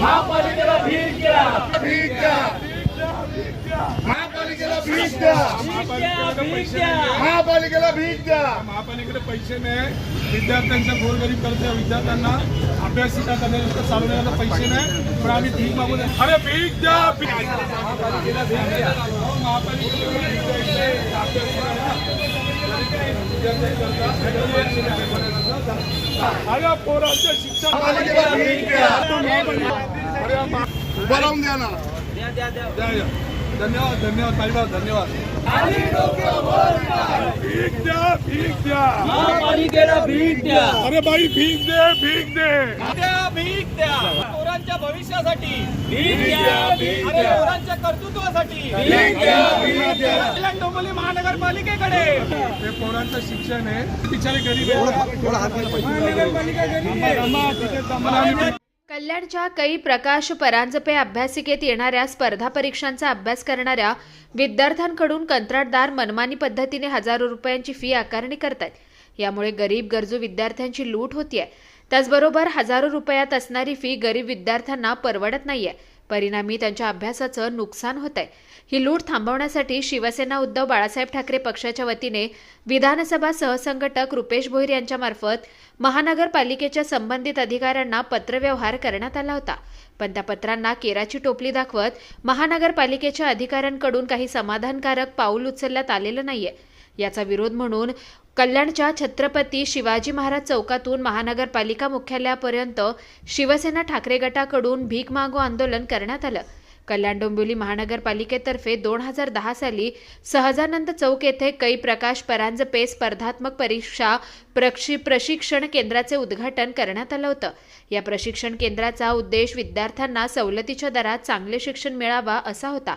महापालिकेला भीक द्या भीक द्या. महापालिकेला भीक द्या. महापालिकेला भीक द्या महापालिकेकडे पैसे नाही. विद्यार्थ्यांच्या गोरगरीब कर्ज विद्यार्थ्यांना अभ्यासिका करण्याचा चालवण्याला पैसे नाही. पण आम्ही भीक मागून अरे भीक द्या भीक महापालिकेला भीक द्या. महापालिकेला भीक द्यायचंय. अरे पोरांच्या शिक्षण महापालिकेला भीक द्या. राहून द्या ना. द्या, द्या. धन्यवाद धन्यवाद साहेब धन्यवाद. भीक द्या भीक द्या. महापालिकेला भीक द्या. अरे बाई भीक दे भीक दे. द्या भीक द्या. पोरांच्या भविष्यासाठी. भीक द्या, भीक अरे द्या. पोरांच्या कर्तृत्वासाठी. भीक द्या भीक द्या. डोंबिवली महानगरपालिकेकडे. हे पोरांचं शिक्षण आहे. बिचारे गरीब आहेत. महानगरपालिका गरीब आहे. कल्याणच्या कै प्रकाश परांजपे अभ्यासिकेत येणाऱ्या स्पर्धा परीक्षांचा अभ्यास करणाऱ्या विद्यार्थ्यांकडून कंत्राटदार मनमानी पद्धतीने हजारो रुपयांची फी आकारणी करतायत. यामुळे गरीब गरजू विद्यार्थ्यांची लूट होतीये. त्याचबरोबर हजारो रुपयात असणारी फी गरीब विद्यार्थ्यांना परवडत नाहीये. परिणामी त्यांच्या अभ्यासाचं नुकसान होत आहे ही लूट थांबवण्यासाठी शिवसेना उद्धव बाळासाहेब ठाकरे पक्षाच्या वतीने विधानसभा सहसंघटक रुपेश भोईर यांच्यामार्फत महानगरपालिकेच्या संबंधित अधिकाऱ्यांना पत्रव्यवहार करण्यात आला होता. पण त्या पत्रांना केराची टोपली दाखवत महानगरपालिकेच्या अधिकाऱ्यांकडून काही समाधानकारक पाऊल उचलण्यात आलेलं नाहीये. याचा विरोध म्हणून कल्याणच्या छत्रपती शिवाजी महाराज चौकातून महानगरपालिका मुख्यालयापर्यंत शिवसेना ठाकरे गटाकडून भीक मागो आंदोलन करण्यात आलं. कल्याण डोंबिवली महानगरपालिकेतर्फे दोन हजार दहा साली सहजानंद चौक येथे कै प्रकाश परांजपे स्पर्धात्मक परीक्षा प्रक्षि प्रशिक्षण केंद्राचे उद्घाटन करण्यात आलं होतं. या प्रशिक्षण केंद्राचा उद्देश विद्यार्थ्यांना सवलतीच्या दरात चांगले शिक्षण मिळावा असा होता.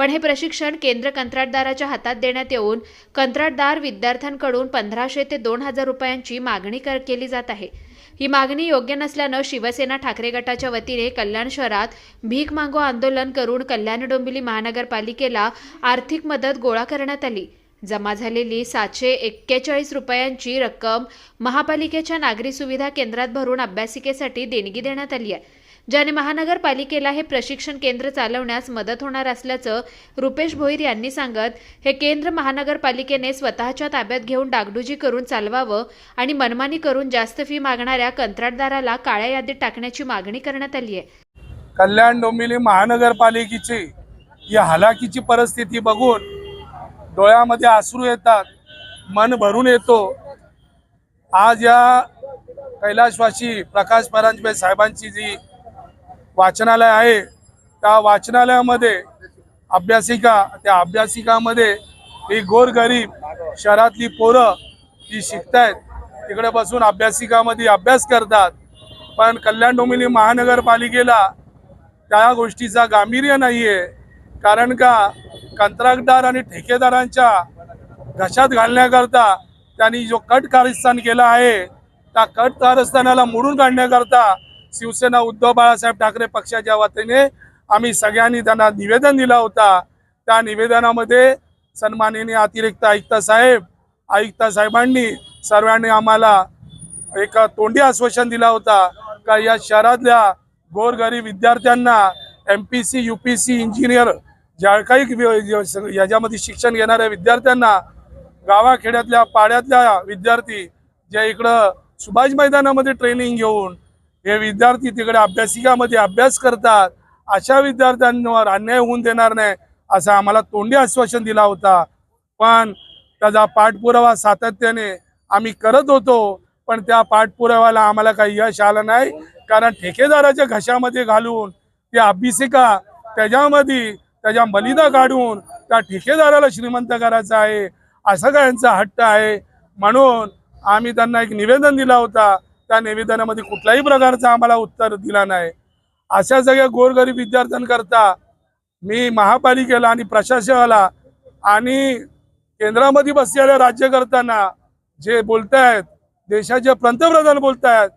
पण हे प्रशिक्षण केंद्र कंत्राटदाराच्या हातात देण्यात येऊन कंत्राटदार विद्यार्थ्यांकडून पंधराशे ते दोन हजार रुपयांची मागणी कर केली जात आहे. ही मागणी योग्य नसल्यानं शिवसेना ठाकरे गटाच्या वतीने कल्याण शहरात भीक मागो आंदोलन करून कल्याण डोंबिवली महानगरपालिकेला आर्थिक मदत गोळा करण्यात आली. जमा झालेली सातशे एक्केचाळीस रुपयांची रक्कम महापालिकेच्या नागरी सुविधा केंद्रात भरून अभ्यासिकेसाठी देणगी देण्यात आली आहे. ज्याने महानगरपालिकेला हे प्रशिक्षण केंद्र चालवण्यास मदत होणार असल्याचं रुपेश भोईर यांनी सांगत हे केंद्र महानगरपालिकेने स्वतःच्या ताब्यात घेऊन डागडुजी करून चालवावं आणि मनमानी करून जास्त फी मागणाऱ्या कंत्राटदाराला काळ्या यादीत टाकण्याची मागणी करण्यात आली आहे. कल्याण डोंबिवली महानगरपालिकेची या हलाखीची परिस्थिती बघून डोळ्यामध्ये आसरू येतात मन भरून येतो. आज या कैलाशवासी प्रकाश परांजपे साहेबांची जी वाचनालय आहे. त्या वाचनालयामध्ये अभ्यासिका त्या अभ्यासिकामध्ये ही गोरगरीब शहरातली पोरं जी शिकतायत. तिकडे बसून अभ्यासिकामध्ये अभ्यास करतात. पण कल्याण डोंबिवली महानगरपालिकेला त्या गोष्टीचा गांभीर्य नाही आहे कारण का? कंत्राटदार आणि ठेकेदारांच्या घशात घालण्याकरता त्यांनी जो कट कारस्थान केला आहे त्या कट कारस्थानाला मोडून काढण्याकरता शिवसेना उद्धव बाळासाहेब ठाकरे पक्षाच्या वतीने आम्ही सगळ्यांनी त्यांना निवेदन दिला होता. त्या निवेदनामध्ये सन्माननीय अतिरिक्त आयुक्त साहेब आयुक्त साहेबांनी सर्वांनी आम्हाला एक तोंडी आश्वासन दिला होता का या शहरातल्या गोरगरीब विद्यार्थ्यांना M P C U P C engineer ज्या काही याच्यामध्ये शिक्षण घेणाऱ्या विद्यार्थ्यांना गावाखेड्यातल्या पाड्यातल्या विद्यार्थी जे इकडं सुभाष मैदानामध्ये ट्रेनिंग घेऊन हे विद्यार्थी तिकडे अभ्यासिकामध्ये अभ्यास करतात. अशा विद्यार्थ्यांवर अन्याय होऊन देणार नाही असं आम्हाला तोंडी आश्वासन दिला होता. पण त्याचा पाठपुरावा सातत्याने आम्ही करत होतो पण त्या पाठपुराव्याला आम्हाला काही यश आलं नाही. कारण ठेकेदाराच्या घशामध्ये घालून त्या अभ्यासिका त्याच्यामध्ये त्याच्या मलिदा काढून त्या ठेकेदाराला श्रीमंत करायचं आहे असं का यांचा हट्ट आहे. म्हणून आम्ही त्यांना एक निवेदन दिला होता त्या निवेदनामध्ये कुठल्याही प्रकारचं आम्हाला उत्तर दिला नाही. अशा सगळ्या गोरगरीब विद्यार्थ्यांकरता मी महापालिकेला आणि प्रशासनाला आणि केंद्रामध्ये बसलेल्या राज्यकर्त्यांना जे बोलतायत देशाचे पंतप्रधान बोलतायत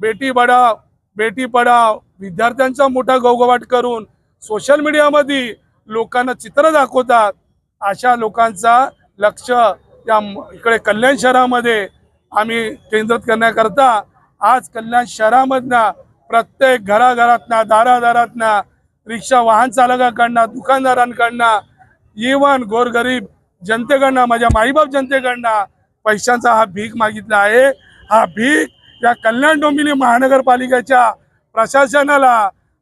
बेटी बढाव बेटी पढाव विद्यार्थ्यांचा मोठा गवगवाट करून सोशल मीडियामध्ये लोकांना चित्र दाखवतात अशा लोकांचा लक्ष या इकडे कल्याण शहरामध्ये आम्ही केंद्रित करण्याकरता आज कल्याण शहरामधनं प्रत्येक घराघरातनं दारादारातनं रिक्षा वाहन चालकाकडनं दुकानदारांकडनं इवन गोरगरीब जनतेकडनं माझ्या माईबाप जनतेकडनं पैशांचा हा भीक मागितला आहे. हा भीक या कल्याण डोंबिवली महानगरपालिकेच्या प्रशासनाला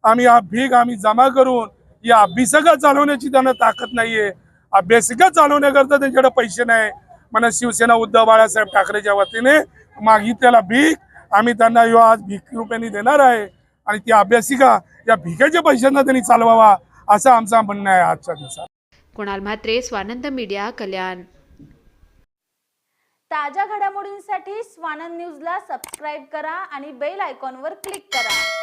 आम्ही हा भीक आम्ही जमा करून या अभ्यासिका चालवण्याची त्यांना ताकद नाहीये. अभ्यासिका चालवण्याकरता त्यांच्याकडे पैसे नाही. म्हणून शिवसेना उद्धव बाळासाहेब ठाकरेच्या वतीने मागितलेला भीक आम्ही त्यांना ह्यो आज भीक रुपयाने देणार आहे. आणि ती अभ्यासिका या भिकेच्या पैशांना त्यांनी चालवावा असं आमचं म्हणणं आहे आजच्या दिवसात. कुणाल म्हात्रे स्वानंद मीडिया कल्याण. ताज्या घडामोडींसाठी स्वानंद न्यूजला सबस्क्राईब करा आणि बेल आयकॉनवर क्लिक करा.